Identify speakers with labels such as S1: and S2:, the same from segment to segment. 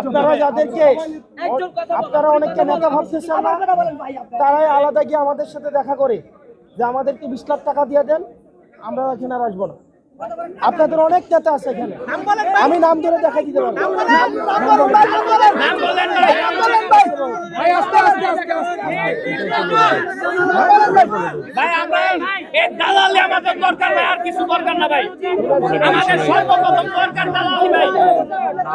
S1: আপনারা যাদেরকে আপনারা অনেককে নেতা ভাবতেছেন না তারাই আলাদা গিয়ে আমাদের সাথে দেখা করে যে আমাদেরকে বিশ লাখ টাকা দিয়ে দেন আমরা এখানে আর আসব না। আপনাদের অনেক নেতা আছে এখানে। আমি নাম ধরে দেখা দিতে পারব।
S2: ভাই আমরা এই দালালি আমাদের দরকার ভাই আর কিছু দরকার না ভাই। আমাদের সর্বপ্রথম দরকার দালালি ভাই।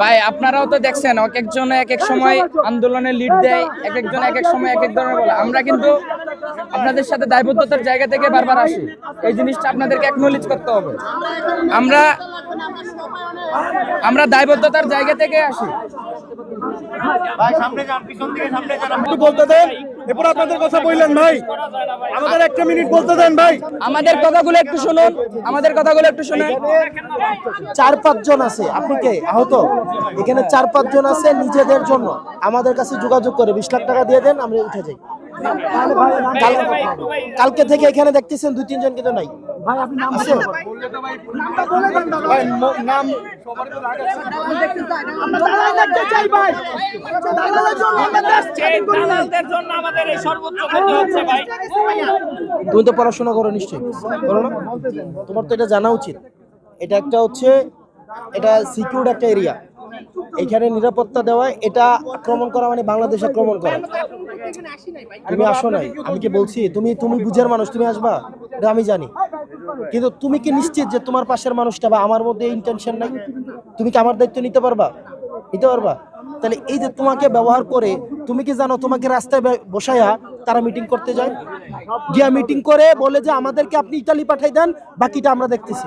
S2: ভাই
S3: আপনারাও তো দেখছেন এক একজন এক এক সময় আন্দোলনে লিড দেয় এক একজন এক এক সময় এক এক ধরনের বলে। আমরা কিন্তু আপনাদের সাথে দায়বদ্ধতার জায়গা থেকে বারবার আসি। এই জিনিসটা আপনাদেরকে একনোলেজ করতে হবে। আমরা আমরা দায়বদ্ধতার জায়গা থেকে আসি।
S1: একটু বলতে দেন। এরপর আপনাদের কথা বললেন ভাই। আমাদের একটা মিনিট বলতে দেন ভাই।
S3: আমাদের কথাগুলো একটু শুনুন আমাদের কথাগুলো একটু শুনুন।
S1: চার পাঁচজন আছে আপনি কে? আহত। এখানে চার পাঁচজন আছে নিজেদের জন্য। আমাদের কাছে যোগাযোগ করে বিশ লাখ টাকা দিয়ে দেন আমরা উঠে যাই। কালকে থেকে এখানে দেখতেছেন দুই তিনজন কিন্তু নাই। ভাই আপনি নাম আছে ভাই ম- নাম
S2: এই দালালদের জন্য আমাদের এই সর্বোচ্চ ক্ষতি হচ্ছে ভাই।
S1: তুমি তো পড়াশোনা করো নিশ্চয়ই। করো না? তোমার তো এটা জানা উচিত। এটা একটা হচ্ছে এটা সিকিউর একটা এরিয়া এখানে নিরাপত্তা দেওয়া এটা আক্রমণ করা মানে বাংলাদেশ আক্রমণ করা। তুমি আসো নাই। আমি কি বলছি? তুমি তুমি বুঝের মানুষ তুমি আসবা? এটা আমি জানি। কিন্তু তুমি কি নিশ্চিত যে তোমার পাশের মানুষটা বা আমার মধ্যে ইন্টেনশন নাই? তুমি কি আমার দায়িত্ব নিতে পারবা? নিতে পারবা? তাহলে এই যে তোমাকে ব্যবহার করে, তুমি কি জানো তোমাকে রাস্তায় বসায়া তারা মিটিং করতে যায়? গিয়া মিটিং করে বলে যে আমাদেরকে আপনি ইতালি পাঠাই দেন, বাকিটা আমরা দেখতেছি।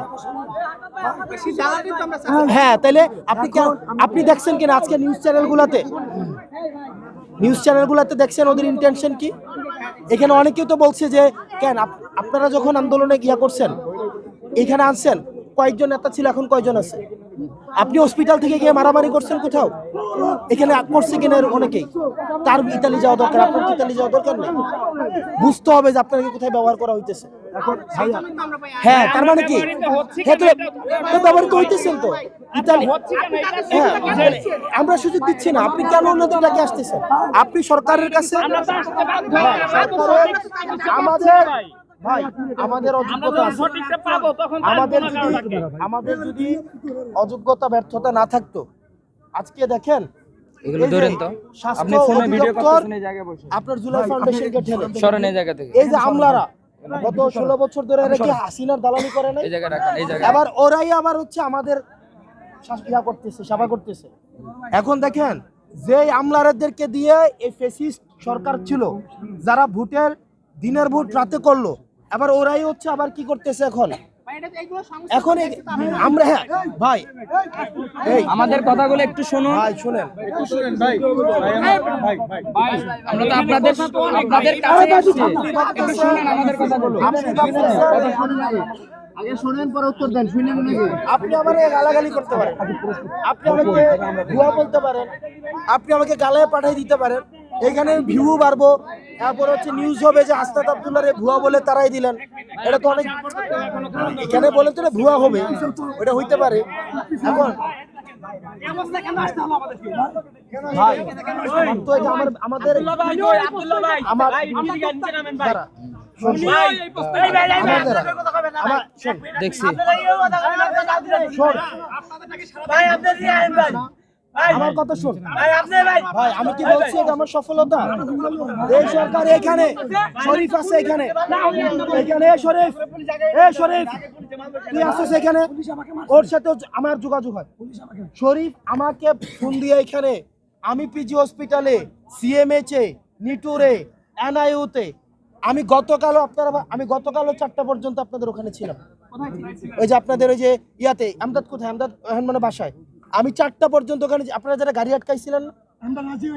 S1: হ্যাঁ তাহলে আপনি কেন আপনি দেখছেন কিনা আজকে নিউজ চ্যানেলগুলোতে নিউজ চ্যানেলগুলোতে দেখছেন ওদের ইন্টেনশন কি? এখানে অনেকেই তো বলছে যে, কেন আপনারা যখন আন্দোলনে গিয়া করছেন এখানে আনছেন কয়েকজন নেতা ছিল এখন কয়জন আছে? আপনি হসপিটাল থেকে গিয়ে মারামারি করছেন কোথাও? এখানে করছে কিনা অনেকেই? তার ইতালি যাওয়া দরকার আপনার ইতালি যাওয়া দরকার নেই? বুঝতে হবে যে আপনাকে কোথায় ব্যবহার করা হইতেছে। হ্যাঁ তার মানে কি? হ্যাঁ তো হইতেছেন তো ইতালি হ্যাঁ আমরা সুযোগ দিচ্ছি না। আপনি কেন অন্যদের ডাকে আসতেছেন? আপনি সরকারের কাছে হ্যাঁ, আমাদের ভাই আমাদের অযোগ্যতা আমাদের যদি আমাদের যদি অযোগ্যতা ব্যর্থতা না থাকতো আজকে দেখেন
S3: এগুলো
S1: এই যে
S3: ধরেন তো।
S1: স্বাস্থ্য
S3: আপনি ফোনে ভিডিও
S1: অধিদপ্তর
S3: করতেছেন এই জায়গায় বসে।
S1: আপনার জুলাই ফাউন্ডেশনকে ঠেলে।
S3: এই জায়গা থেকে।
S1: এই যে আমলারা গত ষোলো বছর ধরে এরা হাসিনার দালালি করে নাই?
S3: এই জায়গায় রাখেন এই জায়গায়
S1: আবার ওরাই আবার হচ্ছে আমাদের ইয়া করতেছে সেবা করতেছে। এখন দেখেন যে আমলারদেরকে দিয়ে এই ফেসিস্ট সরকার ছিল যারা ভোটের দিনের ভোট রাতে করল আবার ওরাই হচ্ছে আবার কি করতেছে এখন? এখন আমরা হ্যাঁ ভাই।
S3: আমাদের কথাগুলো একটু শুনুন।
S1: ভাই শুনেন।
S3: আমরা তো আপনাদের আপনাদের কাছে আসছি। একটু শুনুন আমাদের কথাগুলো।
S1: আপনি ভাবতেছেন- আপনি আমার গালাগালি করতে পারেন। আপনি আমাকে ভুয়া বলতে পারেন। আপনি আমাকে গালায় পাঠিয়ে দিতে পারেন। এখানে ভিউ বাড়বো। তারপর হচ্ছে নিউজ হবে যে আস্তাদ আব্দুল্লাহ ভুয়া বলে তারাই দিলেন। এটা তো অনেক এখানে বলে তো ভুয়া হবে। ওটা হইতে পারে। এখন আমাদের
S3: দেখছি।
S1: আমার কথা শোন। ভাই আমি কি বলছি এটা আমার সফলতা? এই সরকার এখানে শরীফ আছে এখানে। এখানে শরীফ। এ শরীফ। তুই আসছিস এখানে? ওর সাথে আমার যোগাযোগ হয়। শরীফ আমাকে ফোন দিয়ে এখানে। আমি পিজি হসপিটালে সিএমএইচ এ নিটুরে এনআইউতে আমি গতকালও আপনারা আমি গতকালও চারটা পর্যন্ত আপনাদের ওখানে ছিলাম। ওই যে আপনাদের ওই যে ইয়াতে আমদাদ কোথায়? আমদাদ মানে বাসায়। আমি চারটা পর্যন্ত ওখানে আপনারা যারা গাড়ি আটকাইছিলেন
S4: আমরা রাজি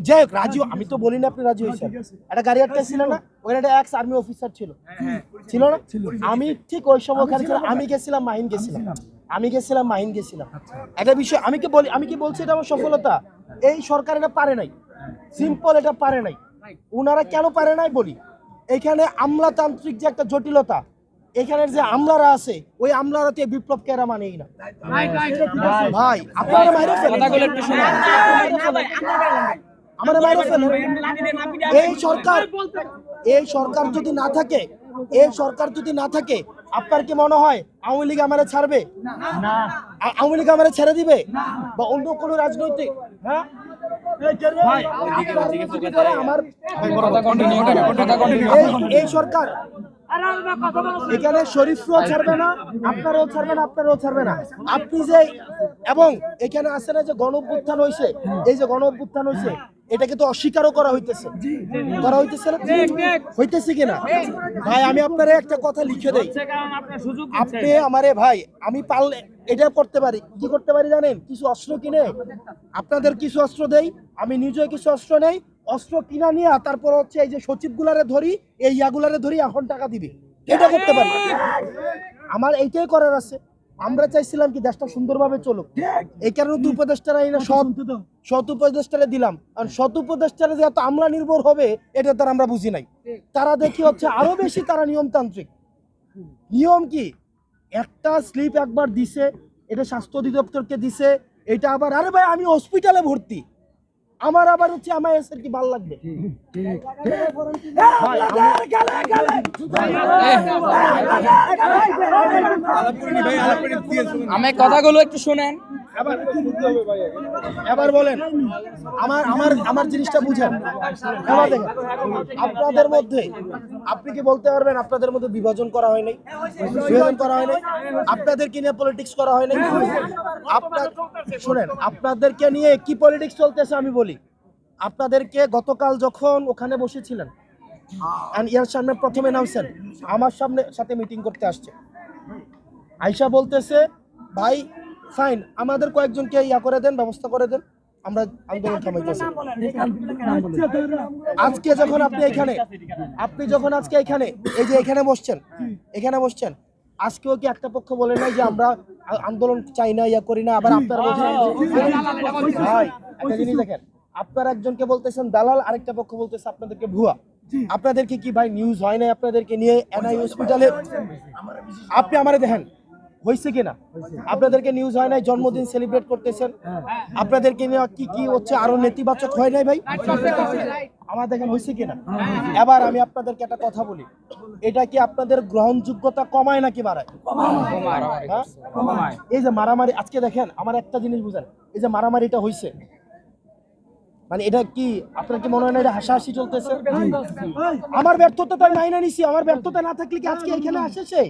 S1: যাই হোক রাজি আমি তো বলি না আপনি রাজি হয়েছেন। একটা গাড়ি আটকাইছিলেন না? ওখানে একটা এক্স আর্মি অফিসার ছিল। ছিল। না? আমি ঠিক ওই সময় ওখানে ছিলাম আমি গেছিলাম মাহিন গেছিলাম। আমি গেছিলাম মাহিন গেছিলাম। একটা বিষয় আমি কি বলি আমি কি বলছি এটা আমার সফলতা? এই সরকার এটা পারে নাই। সিম্পল এটা পারে নাই। উনারা কেন পারে নাই বলি? এখানে আমলাতান্ত্রিক যে একটা জটিলতা এখানের যে আমলারা আছে ওই আমলারাতে বিপ্লব কেরা মানেই না। ভাই আপনারা
S3: শুনুন।
S1: আমার ফেলেন। এই সরকার এই সরকার যদি না থাকে এই সরকার যদি না থাকে আপনার কি মনে হয় আওয়ামী লীগ আমারে ছাড়বে? আওয়ামী লীগ আমারে ছেড়ে দিবে? বা অন্য কোনো রাজনৈতিক হ্যাঁ? আমার এই সরকার এখানে শরীফরাও ছাড়বে না আপনারাও ছাড়বে না আপনারাও ছাড়বে না। আপনি যে এবং এখানে আছে না যে গণ অভ্যুত্থান হয়েছে এই যে গণ অভ্যুত্থান হয়েছে এটাকে তো অস্বীকারও করা হইতেছে। করা হইতেছে না? হইতেছে কিনা? ভাই আমি আপনারা একটা কথা লিখে দেই। আপনি আমারে ভাই আমি পারলে এটা করতে পারি। কি করতে পারি জানেন? কিছু অস্ত্র কিনে। আপনাদের কিছু অস্ত্র দেই আমি নিজে কিছু অস্ত্র নেই। অস্ত্র কিনা নিয়ে তারপর হচ্ছে এই যে সচিব গুলারে ধরি এই ইয়াগুলারে ধরি এখন টাকা দিবি। এটা করতে পারি আমার এইটাই করার আছে। আমরা চাইছিলাম কি দেশটা সুন্দরভাবে চলুক। এই কারণে তো উপদেষ্টারা এই না সৎ সৎ উপদেষ্টারে দিলাম। আর সৎ উপদেষ্টারা যে এত আমলা নির্ভর হবে এটা তার আমরা বুঝি নাই। তারা দেখি হচ্ছে আরও বেশি তারা নিয়মতান্ত্রিক। নিয়ম কি? একটা স্লিপ একবার দিছে এটা স্বাস্থ্য অধিদপ্তরকে দিছে এটা আবার আরে ভাই আমি হসপিটালে ভর্তি। আমার আবার হচ্ছে আমার এসে কি ভালো লাগবে? ভাই, আমি-
S3: আমি কথাগুলো একটু শুনেন।
S1: এবার বলেন, আমার আমার আমার জিনিসটা বুঝেন। এবার দেখেন, আপনাদের মধ্যে, আপনি কি বলতে পারবেন আপনাদের মধ্যে বিভাজন করা হয় নাই? বিভাজন করা হয় নাই? আপনাদেরকে নিয়ে পলিটিক্স করা হয় নাই? আপনার শোনেন, আপনাদেরকে নিয়ে কি পলিটিক্স চলতেছে আমি বলি। আপনাদেরকে গতকাল যখন ওখানে বসেছিলেন ইয়ার সামনে প্রথমে নামছেন, আমার সামনে সাথে মিটিং করতে আসছে। আয়শা বলতেছে, ভাই ফাইন আমাদের কয়েকজনকে ইয়া করে দেন ব্যবস্থা করে দেন। আমরা আন্দোলন থামাইতেছি আজকে যখন আপনি এখানে আপনি যখন আজকে এখানে এই যে এখানে বসছেন এখানে বসছেন আজকেও কি একটা পক্ষ বলে নাই যে আমরা আন্দোলন চাই না ইয়া করি না আবার আপনারা বলছেন ভাই একটা জিনিস দেখেন আপনার একজনকে বলতেছেন দালাল আরেকটা পক্ষ বলতেছে আপনাদেরকে ভুয়া। আপনাদেরকে কি ভাই নিউজ হয় নাই আপনাদেরকে নিয়ে এনআই হসপিটালে আপনি আমারে দেখেন হয়েছে কিনা? আপনাদেরকে নিউজ হয় নাই, জন্মদিন সেলিব্রেট করতেছেন। আপনাদেরকে নিয়ে কি কি হচ্ছে, আরও নেতিবাচক হয় নাই ভাই? আমার দেখেন, হয়েছে কিনা? এবার আমি আপনাদেরকে একটা কথা বলি। এটা কি আপনাদের গ্রহণযোগ্যতা কমায় নাকি বাড়ায়? হ্যাঁ? এই যে মারামারি, আজকে দেখেন, আমার একটা জিনিস বুঝেন। এই যে মারামারিটা হয়েছে। মানে এটা কি, আপনার কি মনে হয় না এটা হাসাহাসি চলতেছে? আমার ব্যর্থতা তো আমি মাইনা নিছি, আমার ব্যর্থতা না থাকলে কি আজকে এখানে আসে সে?